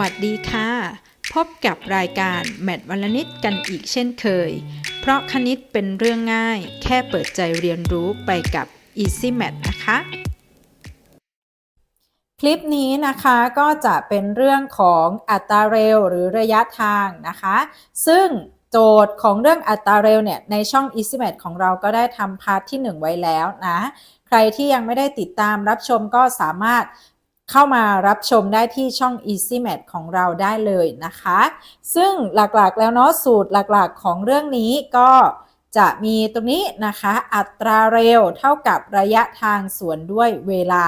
วัสดีค่ะ พบกับรายการแมทวันละนิดกันอีกเช่นเคย เพราะคณิตเป็นเรื่องง่าย แค่เปิดใจเรียนรู้ไปกับ Easy Math นะคะ คลิปนี้นะคะก็จะเป็นเรื่องของอัตราเร็วหรือระยะทางนะคะ ซึ่งโจทย์ของเรื่องอัตราเร็วเนี่ยในช่อง Easy Math ของเราก็ได้ทำพาร์ทที่ 1 ไว้แล้วนะ ใครที่ยังไม่ได้ติดตามรับชมก็สามารถ เข้ามารับชมได้ที่ช่อง Easy Math ของเราได้เลยนะคะ ซึ่งหลักๆแล้วเนาะสูตรหลักๆของเรื่องนี้ก็จะมีตรงนี้นะคะ อัตราเร็วเท่ากับระยะทางส่วนด้วยเวลา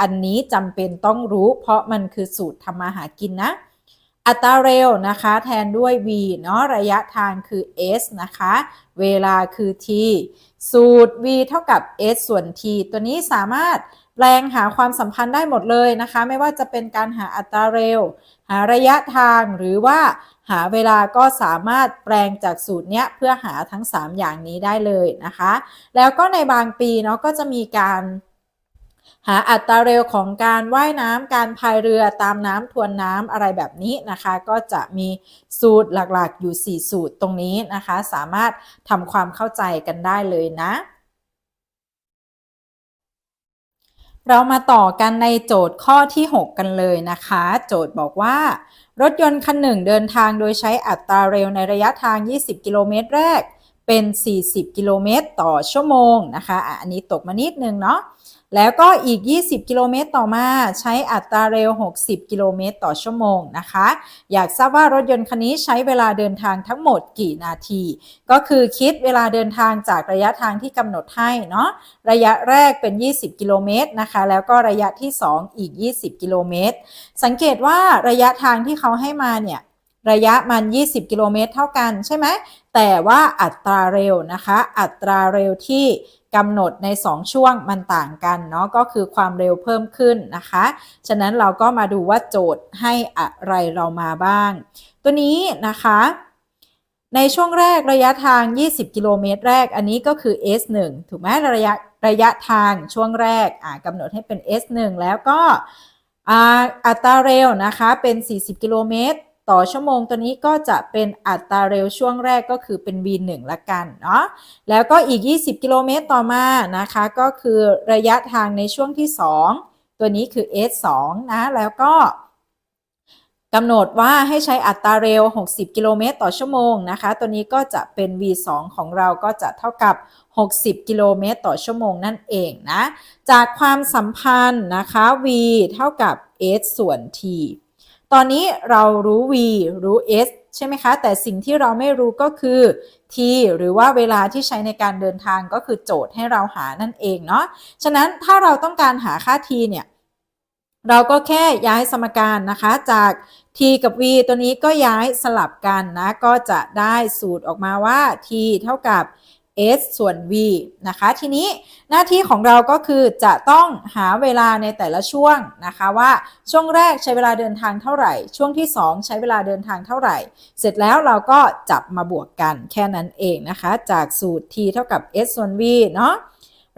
อันนี้จำเป็นต้องรู้ เพราะมันคือสูตรทำมาหากินนะ อัตราเร็วนะคะแทนด้วย v เนาะระยะทางคือ s นะคะ เวลาคือ t สูตร v เท่ากับ s ส่วน t ตัวนี้สามารถ แปลงหาความสัมพันธ์ได้หมดเลยนะคะ ไม่ว่าจะเป็นการหาอัตราเร็ว หาระยะทางหรือว่าหาเวลาก็สามารถแปลงจากสูตรเนี้ยเพื่อหาทั้ง 3 อย่างนี้ได้เลยนะคะ แล้วก็ในบางปีเนาะก็จะมีการหาอัตราเร็วของการว่ายน้ำการพายเรือตามน้ำทวนน้ำอะไรแบบนี้นะคะ ก็จะมีสูตรหลักๆอยู่ 4 สูตรตรงนี้นะคะ สามารถทำความเข้าใจกันได้เลยนะ เรามาต่อกันในโจทย์ข้อที่ 6 กันเลยนะคะ โจทย์บอกว่า รถยนต์คันหนึ่งเดินทางโดยใช้อัตราเร็วในระยะทาง 20 กิโลเมตรแรก เป็น 40 กิโลเมตรต่อชั่วโมงนะคะ อันนี้ตกมานิดนึงเนาะ แล้วก็อีก 20 กิโลเมตรต่อมาใช้อัตราเร็ว 60 กิโลเมตรต่อชั่วโมงนะคะ อยากทราบว่ารถยนต์คันนี้ใช้เวลาเดินทางทั้งหมดกี่นาที ก็คือคิดเวลาเดินทางจากระยะทางที่กำหนดให้เนาะระยะแรกเป็น 20 กิโลเมตรนะคะ แล้วก็ระยะที่ 2 อีก 20 กิโลเมตร สังเกตว่าระยะทางที่เขาให้มาเนี่ยระยะมัน 20 กิโลเมตรเท่ากันใช่ไหม แต่ว่าอัตราเร็วนะคะ อัตราเร็วที่ กำหนดใน 2 ช่วงมันต่างกันเนาะก็คือความเร็วเพิ่มขึ้นนะคะ ฉะนั้นเราก็มาดูว่าโจทย์ให้อะไรเรามาบ้าง ตัวนี้นะคะในช่วงแรกระยะทาง 20 กิโลเมตรแรก อันนี้ก็คือ S1 ถูกไหมระยะระยะทางช่วงแรกกำหนดให้เป็น S1 แล้วก็อัตราเร็วนะคะเป็น 40 กิโลเมตร ต่อชั่วโมงตัวนี้ก็จะเป็นอัตราเร็วช่วงแรกก็คือเป็น v1 ละกันเนาะแล้วก็อีก 20 กิโลเมตรต่อมานะคะก็คือระยะทางในช่วงที่ 2 ตัวนี้คือ s2 นะแล้วก็กำหนดว่าให้ใช้อัตราเร็ว 60 กิโลเมตรต่อชั่วโมงนะคะ ตัวนี้ก็จะเป็น v2 ของเราก็จะเท่ากับ 60 กิโลเมตรต่อชั่วโมงนั่นเองนะ จากความสัมพันธ์นะคะ v เท่ากับ s ส่วน t ตอนนี้เรารู้ v รู้ s ใช่ไหมคะ แต่สิ่งที่เราไม่รู้ก็คือ t หรือว่าเวลาที่ใช้ในการเดินทางก็คือโจทย์ให้เราหานั่นเองเนาะ ฉะนั้นถ้าเราต้องการหาค่า t เนี่ย เราก็แค่ย้ายสมการนะคะ จาก t กับ v ตัวนี้ก็ย้ายสลับกันนะ ก็จะได้สูตรออกมาว่า t เท่ากับ s ส่วน v นะคะ ทีนี้หน้าที่ของเราก็คือจะต้องหาเวลาในแต่ละช่วงนะคะว่าช่วงแรกใช้เวลาเดินทางเท่าไหร่ ช่วงที่ 2 ใช้เวลาเดินทางเท่าไหร่ เสร็จแล้วเราก็จับมาบวกกันแค่นั้นเองนะคะ จากสูตร t เท่ากับ s ส่วน v เนาะ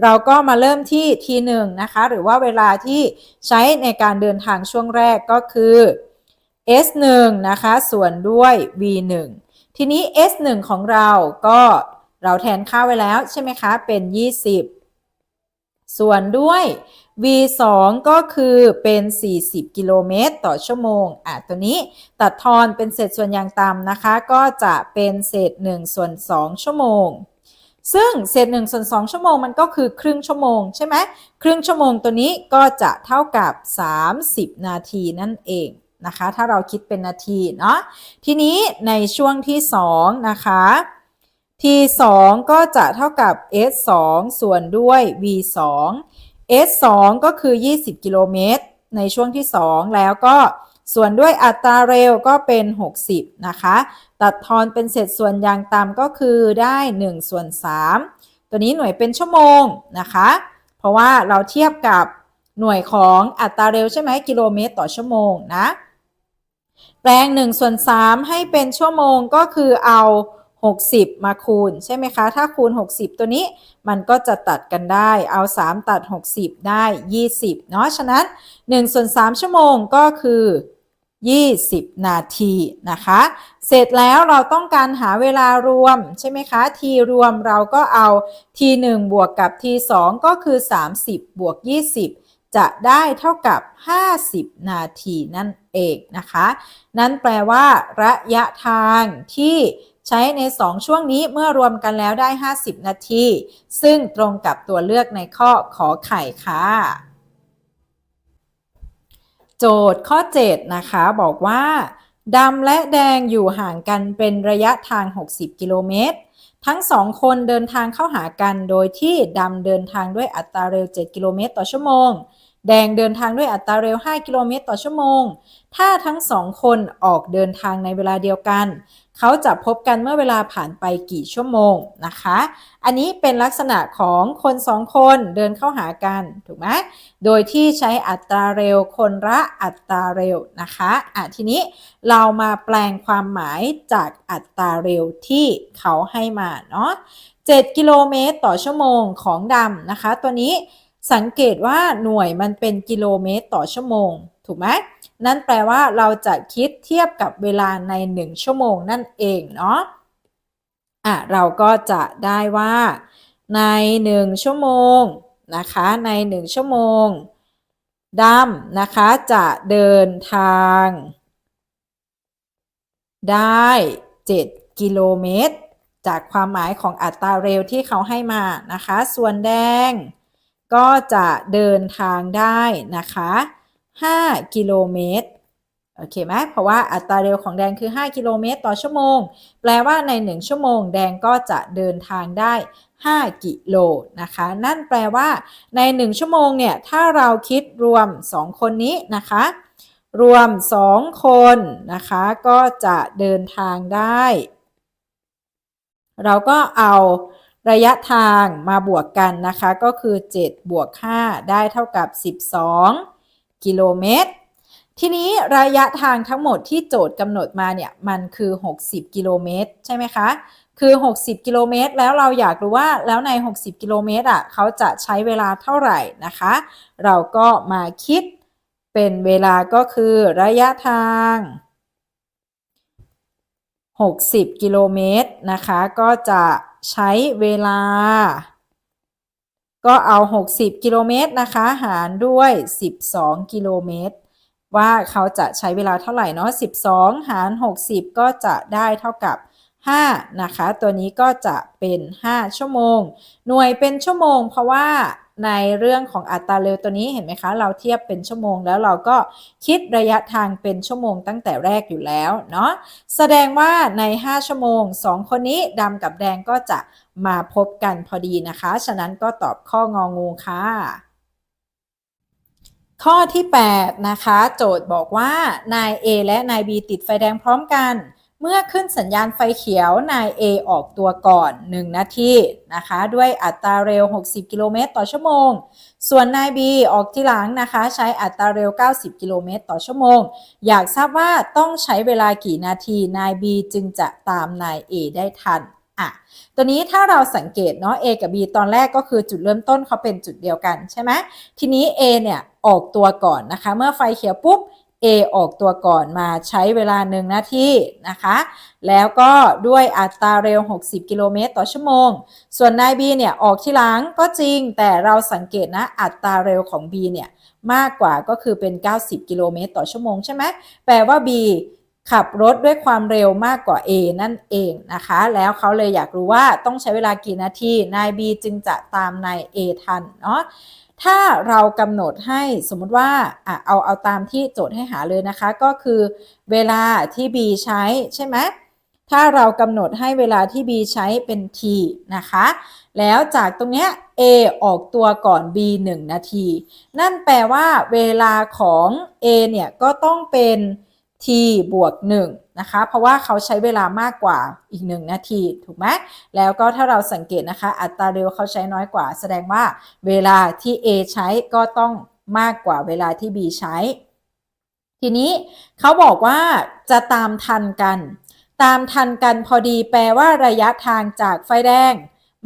เราก็มาเริ่มที่ t 1นะคะ หรือว่าเวลาที่ใช้ในการเดินทางช่วงแรกก็คือ s 1นะคะ ส่วนด้วย v 1ทีนี้ s 1ของเราก็ เราแทนค่าไว้แล้วใช่ไหมคะ เป็น 20 ส่วนด้วย v 2ก็คือเป็น 40 กิโลเมตรต่อชั่วโมง อะ ตัวนี้ตัดทอนเป็นเศษส่วนอย่างต่ำนะคะ ก็จะเป็นเศษ1ส่วน2ชั่วโมง ซึ่งเศษ1ส่วน2ชั่วโมงมันก็คือครึ่งชั่วโมงใช่ไหม ครึ่งชั่วโมงตัวนี้ก็จะเท่ากับ 30 นาทีนั่นเองนะคะ ถ้าเราคิดเป็นนาทีเนาะ ทีนี้ในช่วงที่ 2 นะคะ t 2ก็จะเท่ากับ s 2ส่วนด้วย v 2 s 2ก็คือ 20 กิโลเมตร ในช่วงที่ 2 แล้วก็ส่วนด้วยอัตราเร็วก็เป็น 60 นะคะ ตัดทอนเป็นเศษส่วนอย่างต่ำก็คือได้ 1 ส่วน 3 ตัวนี้หน่วยเป็นชั่วโมงนะคะ เพราะว่าเราเทียบกับหน่วยของอัตราเร็วใช่ไหมกิโลเมตรต่อชั่วโมงนะ แปลง 1 ส่วน 3 ให้เป็นชั่วโมงก็คือเอา 60 มาคูณ ใช่ไหมคะ ถ้าคูณ 60 ตัวนี้มันก็จะตัดกันได้ เอา 3 ตัด 60 ได้ 20 เนาะ ฉะนั้น1ส่วน3ชั่วโมงก็คือ 20 นาทีนะคะ เสร็จแล้วเราต้องการหาเวลารวมใช่ไหมคะ t รวมเราก็เอา t 1บวกกับ t 2ก็คือ 30 บวก 20จะได้เท่ากับ 50 นาทีนั่นเองนะคะ นั่นแปลว่า ระยะทางที่ ใช้ใน 2 ช่วงนี้เมื่อรวมกันแล้วได้ 50 นาที ซึ่งตรงกับตัวเลือกในข้อขอไข่ค่ะ โจทย์ข้อ 7 นะคะบอกว่าดำและแดงอยู่ห่างกันเป็นระยะทาง 60 กิโลเมตร ทั้งสองคนเดินทางเข้าหากันโดยที่ดำเดินทางด้วยอัตราเร็ว 7 กิโลเมตรต่อชั่วโมง แดงเดินทางด้วยอัตราเร็ว 5 กิโลเมตรต่อชั่วโมง ถ้าทั้งสองคนออกเดินทางในเวลาเดียวกัน เขาจะพบกันเมื่อเวลาผ่านไปกี่ชั่วโมงนะคะ อันนี้เป็นลักษณะของคนสองคนเดินเข้าหากันถูกไหมโดยที่ใช้อัตราเร็วคนละอัตราเร็วนะคะอะทีนี้เรามาแปลงความหมายจากอัตราเร็วที่เขาให้มาเนาะ7กิโลเมตรต่อชั่วโมงของดำนะคะ ตัวนี้สังเกตว่าหน่วยมันเป็นกิโลเมตรต่อชั่วโมง ถูกไหม นั่นแปลว่าเราจะคิดเทียบกับเวลาใน 1 ชั่วโมงนั่นเองเนาะอะเราก็จะได้ว่า ใน 1 ชั่วโมงนะคะใน 1 ชั่วโมงดำนะคะจะเดินทาง ได้ 7 กิโลเมตร จากความหมายของอัตราเร็วที่เขาให้มานะคะ ส่วนแดงก็จะเดินทางได้นะคะ 5 กิโลเมตรโอเคไหมเพราะว่าอัตราเร็วของแดงคือ 5 กิโลเมตรต่อชั่วโมง แปลว่าใน 1 ชั่วโมง แดงก็จะเดินทางได้ 5 กิโลนะคะ นั่นแปลว่า ใน 1 ชั่วโมงเนี่ย ถ้าเราคิดรวม 2 คนนี้นะคะ รวม 2 คนนะคะ ก็จะเดินทางได้ เราก็เอาระยะทางมาบวกกันนะคะ ก็คือ 7 บวก 5 ได้เท่ากับ 12 กิโลเมตร ทีนี้ระยะทางทั้งหมดที่โจทย์กำหนดมาเนี่ยมันคือ 60 กิโลเมตรใช่ไหมคะ คือ 60 กิโลเมตร แล้วเราอยากรู้ว่าแล้วใน 60 กิโลเมตรอะเขาจะใช้เวลาเท่าไหร่นะคะ เราก็มาคิดเป็นเวลาก็คือระยะทาง 60 กิโลเมตรนะคะ ก็จะใช้เวลา ก็เอา 60 กิโลเมตรนะคะ หารด้วย 12 กิโลเมตร ว่าเขาจะใช้เวลาเท่าไหร่เนาะ 12 หาร 60 ก็จะได้เท่ากับ 5 นะคะ ตัวนี้ก็จะเป็น 5 ชั่วโมง หน่วยเป็นชั่วโมงเพราะว่า ในเรื่องของอัตราเร็วตัวนี้เห็นไหมคะ เราเทียบเป็นชั่วโมงแล้วเราก็คิดระยะทางเป็นชั่วโมงตั้งแต่แรกอยู่แล้วเนาะแสดงว่าใน 5 ชั่วโมง 2 คนนี้ดำกับแดงก็จะมาพบกันพอดีนะคะ ฉะนั้นก็ตอบข้ององูค่ะ ข้อที่ 8 นะคะ โจทย์บอกว่านาย A และนาย B ติดไฟแดงพร้อมกัน เมื่อขึ้นสัญญาณไฟเขียวนาย A ออกตัวก่อน 1 นาทีนะคะ ด้วยอัตราเร็ว 60 กิโลเมตรต่อชั่วโมง ส่วนนาย B ออกทีหลังนะคะ ใช้อัตราเร็ว 90 กิโลเมตรต่อชั่วโมง อยากทราบว่าต้องใช้เวลากี่นาทีนาย B จึงจะตามนาย A ได้ทันอะตัวนี้ถ้าเราสังเกตเนาะ A กับ B ตอนแรกก็คือจุดเริ่มต้นเขาเป็นจุดเดียวกันใช่ไหมทีนี้ A เนี่ยออกตัวก่อนนะคะ เมื่อไฟเขียวปุ๊บ A ออกตัวก่อนมาใช้เวลา1นาทีนะคะ แล้วก็ด้วยอัตราเร็ว 60 กิโลเมตรต่อชั่วโมง ส่วนนาย B เนี่ยออกที่หลังก็จริง แต่เราสังเกตนะอัตราเร็วของ B เนี่ยมากกว่าก็คือเป็น 90 กิโลเมตรต่อชั่วโมงใช่ไหมแปลว่า B ขับรถด้วยความเร็วมากกว่า A นั่นเองนะคะ แล้วเขาเลยอยากรู้ว่าต้องใช้เวลากี่นาที นาย B จึงจะตามนาย A ทันเนาะ ถ้าเรากำหนดให้สมมติว่าอะเอาเอาตามที่โจทย์ให้หาเลยนะคะ ก็คือเวลาที่ B ใช้ใช่ไหมถ้าเรากำหนดให้เวลาที่ B ใช้เป็น t นะคะ แล้วจากตรงเนี้ย A ออกตัวก่อน B 1 นาที นั่นแปลว่าเวลาของ A เนี่ยก็ต้องเป็น t บวก1นะคะ เพราะว่าเขาใช้เวลามากกว่าอีก 1 นาที ถูกไหมแล้วก็ถ้าเราสังเกตนะคะ อัตราเร็วเขาใช้น้อยกว่า แสดงว่าเวลาที่ A ใช้ก็ต้องมากกว่าเวลาที่ B ใช้ ทีนี้เขาบอกว่าจะตามทันกัน ตามทันกันพอดีแปลว่าระยะทางจากไฟแดง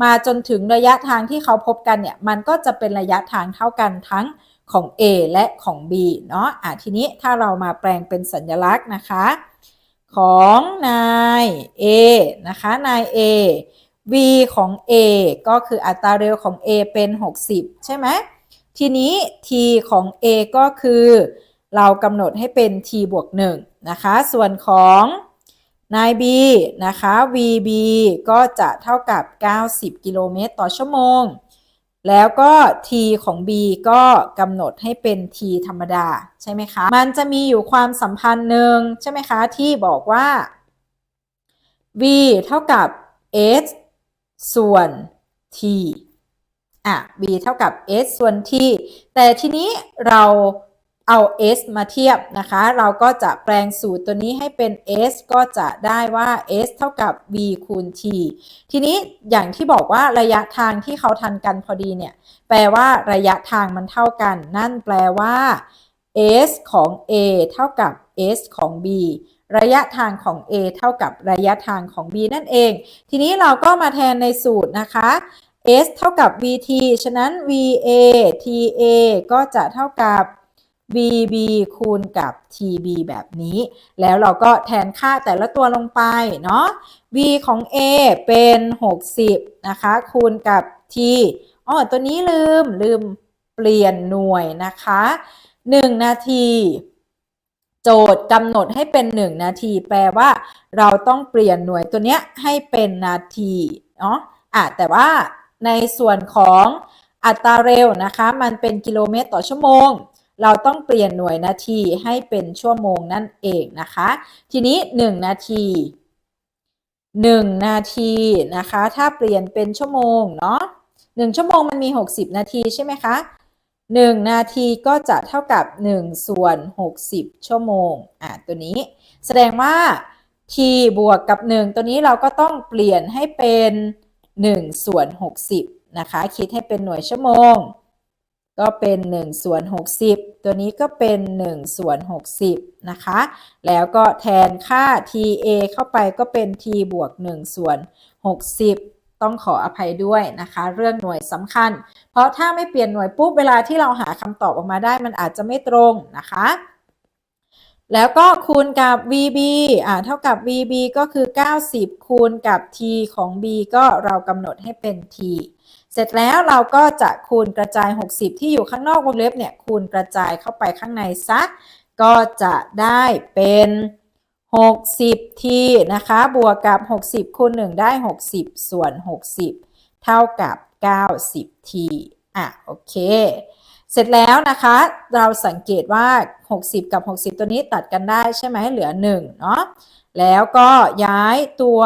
มาจนถึงระยะทางที่เขาพบกันเนี่ย มันก็จะเป็นระยะทางเท่ากันทั้ง ของ A และของ B เนาะอะทีนี้ถ้าเรามาแปลงเป็นสัญลักษณ์นะคะ ของนาย A นะคะ นาย A v ของ A ก็คืออัตราเร็วของ A เป็น 60 ใช่ไหมทีนี้ t ของ A ก็คือ เรากำหนดให้เป็น t บวก1นะคะ ส่วนของนาย B นะคะ VB ก็จะเท่ากับ 90 กิโลเมตรต่อชั่วโมง แล้วก็ t ของ b ก็กำหนดให้เป็น t ธรรมดา ใช่ไหมคะ มันจะมีอยู่ความสัมพันธ์หนึ่งใช่ไหมคะ ที่บอกว่า v เท่ากับ s ส่วน t อะ b เท่ากับ s ส่วน t แต่ทีนี้เรา เอา s มาเทียบนะคะ เราก็จะแปลงสูตรตัวนี้ให้เป็น s ก็จะได้ว่า s เท่ากับ v คูณ t ทีนี้อย่างที่บอกว่าระยะทางที่เขาทันกันพอดีเนี่ย แปลว่าระยะทางมันเท่ากัน นั่นแปลว่า s ของ a เท่ากับ s ของ b ระยะทางของ a เท่ากับระยะทางของ b นั่นเอง ทีนี้เราก็มาแทนในสูตรนะคะ s เท่ากับ vt ฉะนั้น va ta ก็จะเท่ากับ vb คูณกับ tb แบบนี้ แล้วเราก็แทนค่าแต่ละตัวลงไปเนาะ v ของ a เป็น 60 นะคะ คูณกับ t อ๋อตัวนี้ลืมลืมเปลี่ยนหน่วยนะคะ 1 นาทีโจทย์กำหนดให้เป็น 1 นาที แปลว่า เราต้องเปลี่ยนหน่วยตัวเนี้ยให้เป็นนาทีเนาะอะแต่ว่าในส่วนของอัตราเร็วนะคะ มันเป็นกิโลเมตรต่อชั่วโมง เราต้องเปลี่ยนหน่วยนาทีให้เป็นชั่วโมงนั่นเองนะคะ ทีนี้ 1 นาที 1 นาทีนะคะ ถ้าเปลี่ยนเป็นชั่วโมงเนาะ1ชั่วโมงมันมี 60 นาทีใช่ไหมคะ 1 นาทีก็จะเท่ากับ 1 ส่วน 60 ชั่วโมงอะตัวนี้ แสดงว่า t บวกกับ 1 ตัวนี้เราก็ต้องเปลี่ยนให้เป็น 1 ส่วน 60 นะคะ คิดให้เป็นหน่วยชั่วโมง ก็เป็น1ส่วน60 ตัวนี้ก็เป็น1ส่วน60 นะคะ แล้วก็แทนค่า ta เข้าไปก็เป็น t บวก1ส่วน60 ต้องขออภัยด้วยนะคะ เรื่องหน่วยสำคัญ เพราะถ้าไม่เปลี่ยนหน่วยปุ๊บ เวลาที่เราหาคำตอบออกมาได้มันอาจจะไม่ตรงนะคะ แล้วก็คูณกับ VB อ่าเท่ากับ VB ก็คือ 90 คูณกับ T ของ B ก็เรากำหนดให้เป็น T เสร็จแล้วเราก็จะคูณกระจาย 60 ที่อยู่ข้างนอกวงเล็บเนี่ยคูณกระจายเข้าไปข้างในซะก็จะได้เป็น 60 t นะคะ บวกกับ 60 คูณ 1 ได้ 60 ส่วน 60 เท่ากับ 90 t อะโอเค เสร็จแล้วนะคะ เราสังเกตว่า 60 กับ 60 ตัวนี้ตัดกันได้ใช่ไหมเหลือ 1 เนาะแล้วก็ย้ายตัว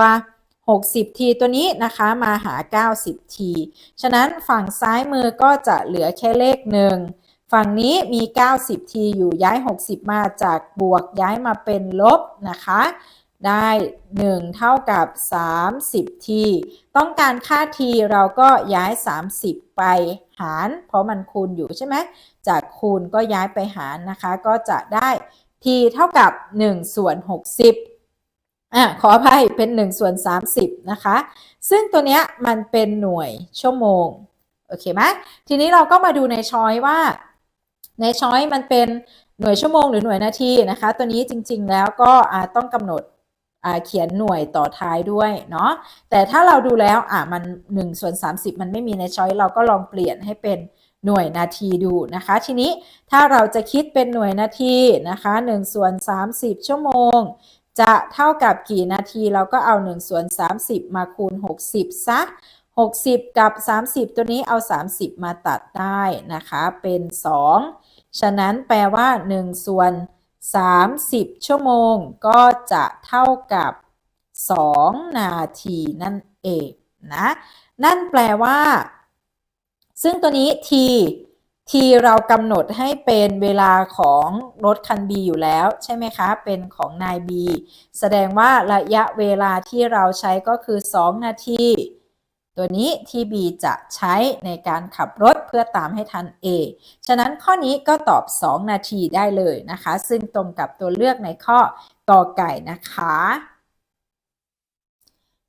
60 ทีตัวนี้นะคะมาหา 90 ที ฉะนั้นฝั่งซ้ายมือก็จะเหลือแค่เลข 1 ฝั่งนี้มี 90 ทีอยู่ย้าย 60 มาจากบวกย้ายมาเป็นลบนะคะ ได้ 1 เท่ากับ 30 ที ต้องการค่าทีเราก็ย้าย 30 ไปหาร เพราะมันคูณอยู่ใช่ไหม จากคูณก็ย้ายไปหารนะคะ ก็จะได้ทีเท่ากับ1ส่วน60 อะขออภัยเป็น1ส่วน30 นะคะ ซึ่งตัวเนี้ยมันเป็นหน่วยชั่วโมง โอเคไหมทีนี้เราก็มาดูในช้อยว่า ในช้อยมันเป็นหน่วยชั่วโมงหรือหน่วยนาทีนะคะ ตัวนี้จริงๆแล้วก็ต้องกำหนดเขียนหน่วยต่อท้ายด้วยเนาะแต่ถ้าเราดูแล้วอะมัน1ส่วน30 มันไม่มีในช้อยเราก็ลองเปลี่ยนให้เป็นหน่วยนาทีดูนะคะ ทีนี้ถ้าเราจะคิดเป็นหน่วยนาทีนะคะ1ส่วน30 ชั่วโมง จะเท่ากับกี่นาทีเราก็เอา1ส่วน30 มาคูณ 60ซะ60 กับ 30 ตัวนี้เอา 30 มาตัดได้นะคะเป็น 2 ฉะนั้นแปลว่า 1 ส่วน 30 ชั่วโมงก็จะเท่ากับ 2 นาทีนั่นเองนะ นั่นแปลว่า ซึ่งตัวนี้ t t เรากำหนดให้เป็นเวลาของรถคัน B อยู่แล้วใช่ไหมคะ เป็นของนาย B แสดงว่าระยะเวลาที่เราใช้ก็คือ 2 นาที ตัวนี้ที่ B จะใช้ในการขับรถเพื่อตามให้ทัน A ฉะนั้นข้อนี้ก็ตอบ 2 นาทีได้เลยนะคะ ซึ่งตรงกับตัวเลือกในข้อกอไก่นะคะ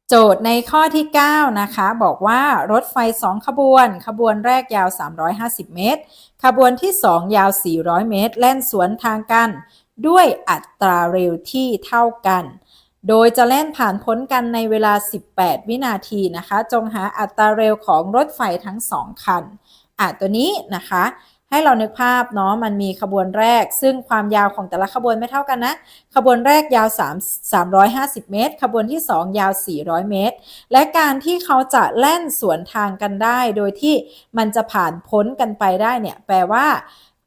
โจทย์ในข้อที่ 9 นะคะ บอกว่ารถไฟ 2 ขบวน ขบวนแรกยาว 350 เมตร ขบวนที่ 2 ยาว 400 เมตร แล่นสวนทางกัน ด้วยอัตราเร็วที่เท่ากัน โดยจะเล่นผ่านพ้นกันในเวลา 18 วินาทีนะคะ จงหาอัตราเร็วของรถไฟทั้ง 2 คัน อะตัวนี้นะคะ ให้เรานึกภาพเนาะมันมีขบวนแรก ซึ่งความยาวของแต่ละขบวนไม่เท่ากันนะ ขบวนแรกยาว3 350 เมตร ขบวนที่ 2 ยาว 400 เมตร และการที่เขาจะแล่นสวนทางกันได้ โดยที่มันจะผ่านพ้นกันไปได้เนี่ยแปลว่า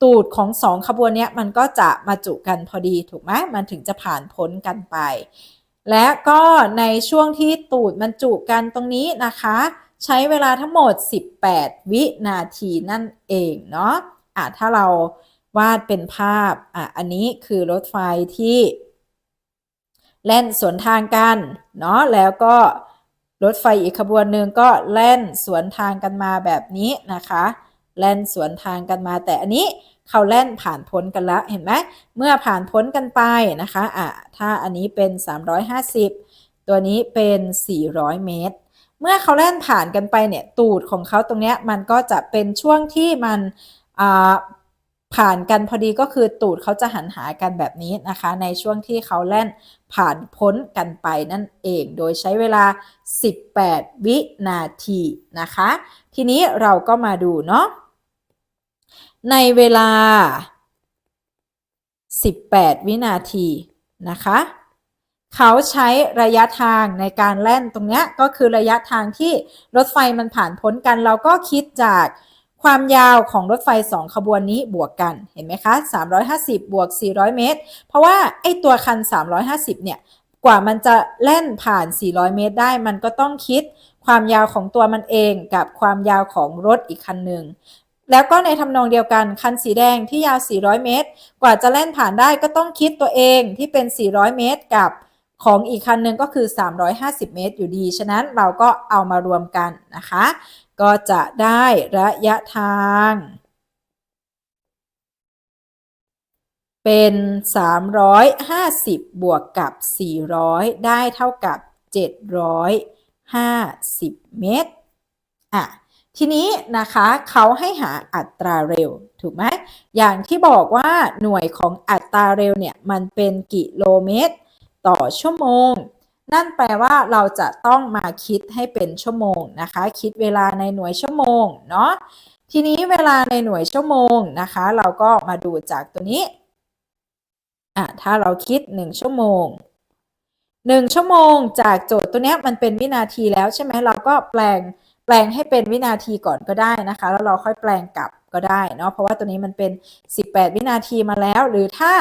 ตูดของสองขบวนเนี้ยมันก็จะมาจุกันพอดีถูกไหมมันถึงจะผ่านพ้นกันไป และก็ในช่วงที่ตูดมันจุกันตรงนี้นะคะ ใช้เวลาทั้งหมด 18 วินาทีนั่นเองเนาะอะถ้าเราวาดเป็นภาพอะอันนี้คือรถไฟที่แล่นสวนทางกันเนาะแล้วก็รถไฟอีกขบวนหนึ่งก็แล่นสวนทางกันมาแบบนี้นะคะ แล่นสวนทางกันมาแต่อันนี้เขาแล่นผ่านพ้นกันแล้วเห็นไหมเมื่อผ่านพ้นกันไปนะคะอะถ้าอันนี้เป็น 350 ตัวนี้เป็น 400 เมตร เมื่อเขาแล่นผ่านกันไปเนี่ยตูดของเขาตรงเนี้ยมันก็จะเป็นช่วงที่มันผ่านกันพอดีก็คือตูดเขาจะหันหากันแบบนี้นะคะ ในช่วงที่เขาแล่นผ่านพ้นกันไปนั่นเองโดยใช้เวลา 18 วินาทีนะคะ ทีนี้เราก็มาดูเนาะในเวลา 18 วินาทีนะคะ เขาใช้ระยะทางในการแล่นตรงนี้ก็คือระยะทางที่รถไฟมันผ่านพ้นกัน เราก็คิดจากความยาวของรถไฟ 2 ขบวนนี้บวกกันเห็นไหมคะ 350 บวก 400 เมตร เพราะว่าไอตัวคัน 350 เนี่ยกว่ามันจะแล่นผ่าน 400 เมตรได้ มันก็ต้องคิดความยาวของตัวมันเองกับความยาวของรถอีกคันหนึ่งแล้วก็ในทำนองเดียวกันคันสีแดงที่ยาว 400 เมตร กว่าจะเล่นผ่านได้ก็ต้องคิดตัวเองที่เป็น 400 เมตร กับ ของอีกคันหนึ่งก็คือ 350 เมตรอยู่ดี ฉะนั้นเราก็เอามารวมกันนะคะ ก็จะได้ระยะทาง เป็น 350 บวกกับ 400 ได้เท่ากับ 750 เมตรอะทีนี้นะคะเขาให้หาอัตราเร็วถูกไหมอย่างที่บอกว่าหน่วยของอัตราเร็วเนี่ยมันเป็นกิโลเมตร ต่อชั่วโมง นั่นแปลว่าเราจะต้องมาคิดให้เป็นชั่วโมงนะคะ คิดเวลาในหน่วยชั่วโมงเนาะทีนี้เวลาในหน่วยชั่วโมงนะคะ เราก็มาดูจากตัวนี้อะถ้าเราคิด 1 ชั่วโมง 1 ชั่วโมงจากโจทย์ตัวนี้มันเป็นวินาทีแล้วใช่ไหมเราก็แปลงแปลงให้เป็นวินาทีก่อนก็ได้นะคะ แล้วเราค่อยแปลงกลับ ก็ได้เนาะเพราะว่าตัวนี้มันเป็น 18 วินาทีมาแล้ว หรือถ้า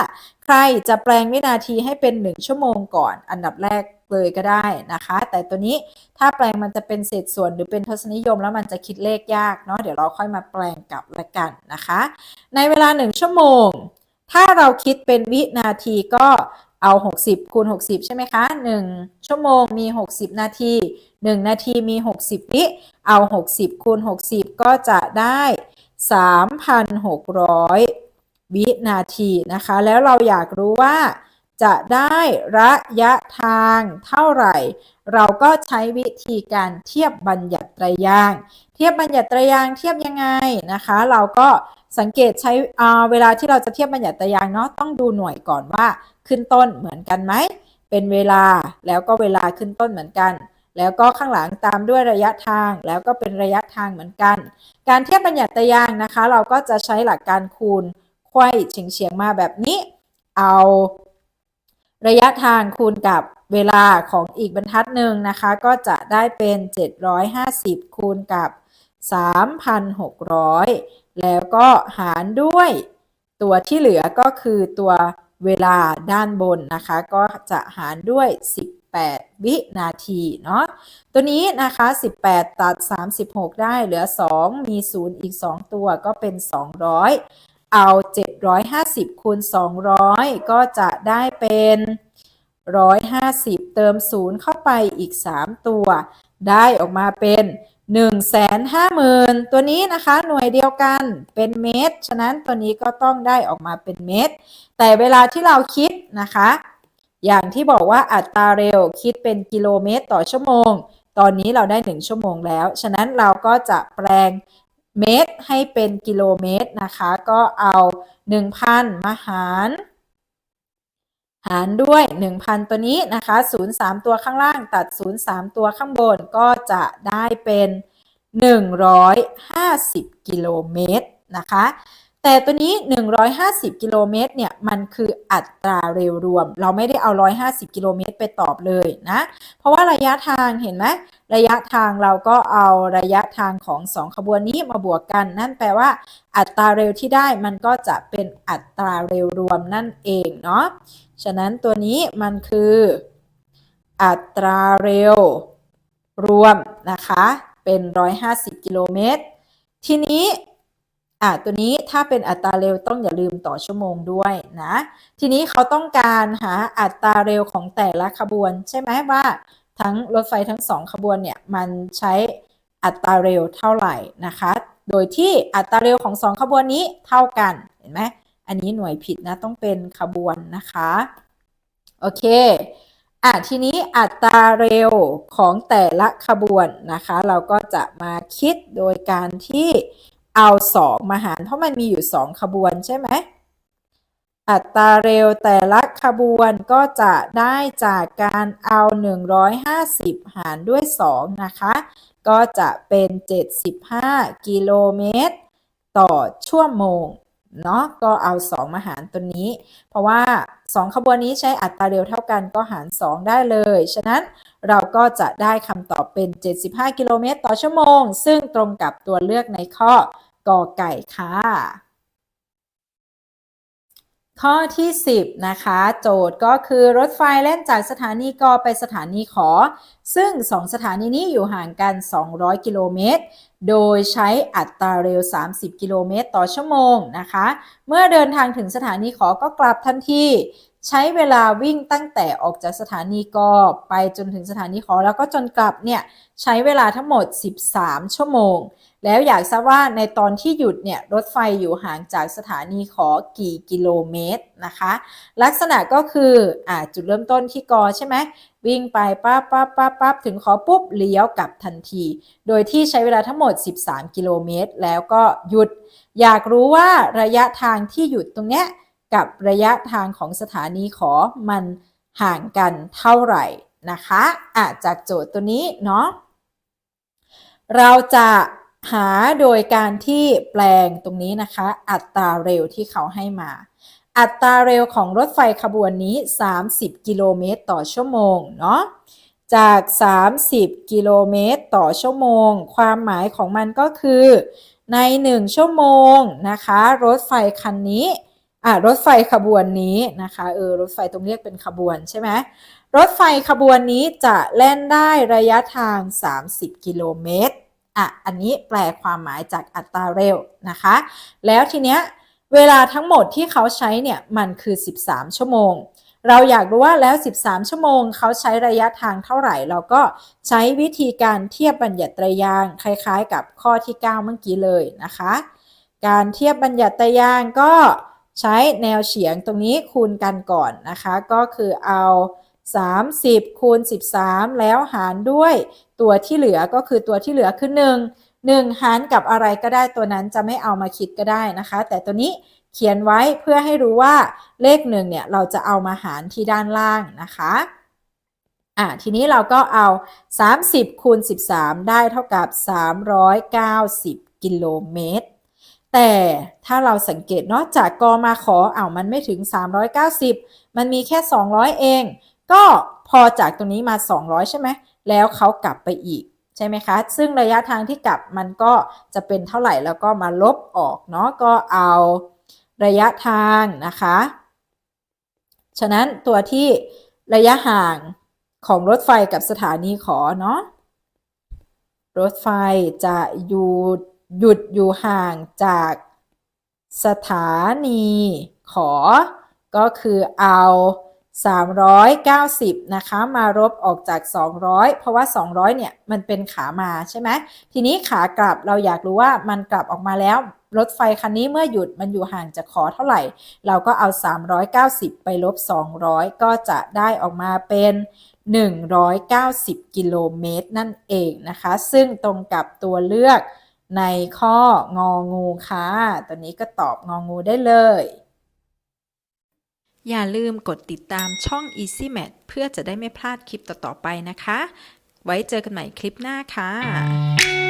ใครจะแปลงวินาทีให้เป็น 1 ชั่วโมงก่อน อันดับแรกเลยก็ได้นะคะ แต่ตัวนี้ถ้าแปลงมันจะเป็นเศษส่วนหรือเป็นทศนิยมแล้วมันจะคิดเลขยากเนาะเดี๋ยวเราค่อยมาแปลงกลับละกันนะคะ ในเวลา 1 ชั่วโมง ถ้าเราคิดเป็นวินาทีก็เอา 60 คูณ 60 ใช่ไหมคะ 1 ชั่วโมงมี 60 นาที 1 นาทีมี 60 วิ เอา 60 คูณ 60 ก็จะได้ 3,600 วินาทีนะคะ แล้วเราอยากรู้ว่าจะได้ระยะทางเท่าไหร่ เราก็ใช้วิธีการเทียบบัญญัติตรยาง เทียบบัญญัติตรยางเทียบยังไงนะคะ เราก็สังเกตใช้เวลาที่เราจะเทียบบัญญัติตรยางเนาะต้องดูหน่วยก่อนว่าขึ้นต้นเหมือนกันไหมเป็นเวลาแล้วก็เวลาขึ้นต้นเหมือนกัน แล้วก็ข้างหลังตามด้วยระยะทาง แล้วก็เป็นระยะทางเหมือนกัน การเทียบบัญญัติตยางนะคะ เราก็จะใช้หลักการคูณไขว้เฉียงเฉียงมาแบบนี้ เอาระยะทางคูณกับเวลาของอีกบรรทัดหนึ่งนะคะ ก็จะได้เป็น 750 คูณกับ 3,600 แล้วก็หารด้วยตัวที่เหลือก็คือตัว เวลาด้านบนนะคะ ก็จะหารด้วย 18 วินาทีเนาะตัวนี้นะคะ 18 ตัด 36 ได้เหลือ 2 มี 0 อีก 2 ตัวก็เป็น 200 เอา 750 คูณ 200 ก็จะได้เป็น 150 เติม 0 เข้าไปอีก 3 ตัว ได้ออกมาเป็น 150,000 ตัวนี้นะคะหน่วยเดียวกันเป็นเมตร ฉะนั้นตัวนี้ก็ต้องได้ออกมาเป็นเมตร แต่เวลาที่เราคิดนะคะ อย่างที่บอกว่าอัตราเร็วคิดเป็นกิโลเมตรต่อชั่วโมง ตอนนี้เราได้ 1 ชั่วโมงแล้ว ฉะนั้นเราก็จะแปลงเมตรให้เป็นกิโลเมตรนะคะ ก็เอา 1,000 มาหาร หารด้วย 1,000 ตัวนี้นะคะ 0 3 ตัวข้างล่างตัด 0 3 ตัวข้างบนก็จะได้เป็น 150 กิโลเมตรนะคะ แต่ตัวนี้ 150 กิโลเมตรเนี่ยมันคืออัตราเร็วรวม เราไม่ได้เอา 150 กิโลเมตรไปตอบเลยนะ เพราะว่าระยะทางเห็นไหมระยะทางเราก็เอาระยะทางของ 2 ขบวนนี้มาบวกกัน นั่นแปลว่า อัตราเร็วที่ได้มันก็จะเป็นอัตราเร็วรวมนั่นเองเนาะฉะนั้นตัวนี้มันคือ อัตราเร็วรวมนะคะเป็น 150 กิโลเมตรทีนี้ อะตัวนี้ถ้าเป็นอัตราเร็วต้องอย่าลืมต่อชั่วโมงด้วยนะ ทีนี้เขาต้องการหาอัตราเร็วของแต่ละขบวน ใช่ไหมว่าทั้งรถไฟทั้งสองขบวนเนี่ยมันใช้อัตราเร็วเท่าไหร่นะคะ โดยที่อัตราเร็วของสองขบวนนี้เท่ากันเห็นไหมอันนี้หน่วยผิดนะต้องเป็นขบวนนะคะโอเคอะทีนี้อัตราเร็วของแต่ละขบวนนะคะ เราก็จะมาคิดโดยการที่ เอา2มาหาร เพราะมันมีอยู่2ขบวนใช่ไหมอัตราเร็วแต่ละขบวนก็จะได้จากการเอา 150 หารด้วย 2 นะคะ ก็จะเป็น 75 กิโลเมตร ต่อชั่วโมง เนาะก็เอา 2 มาหารตัวนี้ เพราะว่า 2 ขบวนนี้ใช้อัตราเร็วเท่ากันก็หาร 2 ได้เลย ฉะนั้นเราก็จะได้คำตอบเป็น 75 กิโลเมตรต่อชั่วโมง ซึ่งตรงกับตัวเลือกในข้อกอไก่ค่ะ ข้อที่ 10 นะคะ โจทย์ก็คือรถไฟแล่นจากสถานีกไปสถานีขอ ซึ่ง 2 สถานีนี้อยู่ห่างกัน 200 กิโลเมตร โดยใช้อัตราเร็ว 30 กิโลเมตรต่อชั่วโมงนะคะ เมื่อเดินทางถึงสถานีขอก็กลับทันที ใช้เวลาวิ่งตั้งแต่ออกจากสถานีกอไปจนถึงสถานีขอแล้วก็จนกลับเนี่ยใช้เวลาทั้งหมด 13 ชั่วโมง แล้วอยากทราบว่าในตอนที่หยุดเนี่ยรถไฟอยู่ห่างจากสถานีขอกี่กิโลเมตรนะคะ ลักษณะก็คืออ่าจุดเริ่มต้นที่กอใช่ไหมวิ่งไปปั๊บปั๊บปั๊บปั๊บถึงขอปุ๊บเลี้ยวกลับทันที โดยที่ใช้เวลาทั้งหมด 13 กิโลเมตร แล้วก็หยุด อยากรู้ว่าระยะทางที่หยุดตรงเนี้ย กับระยะทางของสถานีขอมันห่างกันเท่าไหร่นะคะอะจากโจทย์ตัวนี้เนาะเราจะหาโดยการที่แปลงตรงนี้นะคะ อัตราเร็วที่เขาให้มา อัตราเร็วของรถไฟขบวนนี้ 30 กิโลเมตรต่อชั่วโมงเนาะจาก 30 กิโลเมตรต่อชั่วโมง ความหมายของมันก็คือ ใน 1 ชั่วโมงนะคะ รถไฟคันนี้ อะรถไฟขบวนนี้นะคะเออรถไฟตรงเรียกเป็นขบวนใช่ไหมรถไฟขบวนนี้จะแล่นได้ระยะทาง 30 กิโลเมตรอะอันนี้แปลความหมายจากอัตราเร็วนะคะ แล้วทีเนี้ยเวลาทั้งหมดที่เขาใช้เนี่ยมันคือ 13 ชั่วโมง เราอยากรู้ว่าแล้ว 13 ชั่วโมง เขาใช้ระยะทางเท่าไหร่ เราก็ใช้วิธีการเทียบบัญญัติยางคล้ายๆ กับข้อที่ 9 เมื่อกี้เลยนะคะ การเทียบบัญญัติยางก็ ใช้แนวเฉียงตรงนี้คูณกันก่อนนะคะ ก็คือเอา 30 คูณ 13 แล้วหารด้วยตัวที่เหลือก็คือตัวที่เหลือคือ 1 1 หารกับอะไรก็ได้ตัวนั้นจะไม่เอามาคิดก็ได้นะคะ แต่ตัวนี้เขียนไว้เพื่อให้รู้ว่าเลขหนึ่งเนี่ยเราจะเอามาหารที่ด้านล่างนะคะอะทีนี้เราก็เอา 30คูณ13 ได้เท่ากับ 390 กิโลเมตร แต่ถ้าเราสังเกตเนาะจากกมาขอเอามันไม่ถึง 390 มันมีแค่ 200 เอง ก็พอจากตรงนี้มา 200 ใช่ไหม แล้วเขากลับไปอีกใช่ไหมคะ ซึ่งระยะทางที่กลับมันก็จะเป็นเท่าไหร่แล้วก็มาลบออกเนาะก็เอาระยะทางนะคะ ฉะนั้นตัวที่ระยะห่างของรถไฟกับสถานีขอเนาะรถไฟจะอยู่ หยุดอยู่ห่างจากสถานีขอ ก็คือเอา 390 นะคะมารบออกจาก 200 เพราะว่า 200 เนี่ยมันเป็นขามาใช่ไหมทีนี้ขากลับเราอยากรู้ว่ามันกลับออกมาแล้ว รถไฟคันนี้เมื่อหยุดมันอยู่ห่างจากขอเท่าไหร่ เราก็เอา 390 ไปลบ 200 ก็จะได้ออกมาเป็น 190 กิโลเมตรนั่นเองนะคะ ซึ่งตรงกับตัวเลือก ในข้ององูค่ะ ตัวนี้ก็ตอบงองูได้เลย อย่าลืมกดติดตามช่อง Easy Math เพื่อจะได้ไม่พลาดคลิปต่อ ๆ ไปนะคะ ไว้เจอกันใหม่คลิปหน้าค่ะ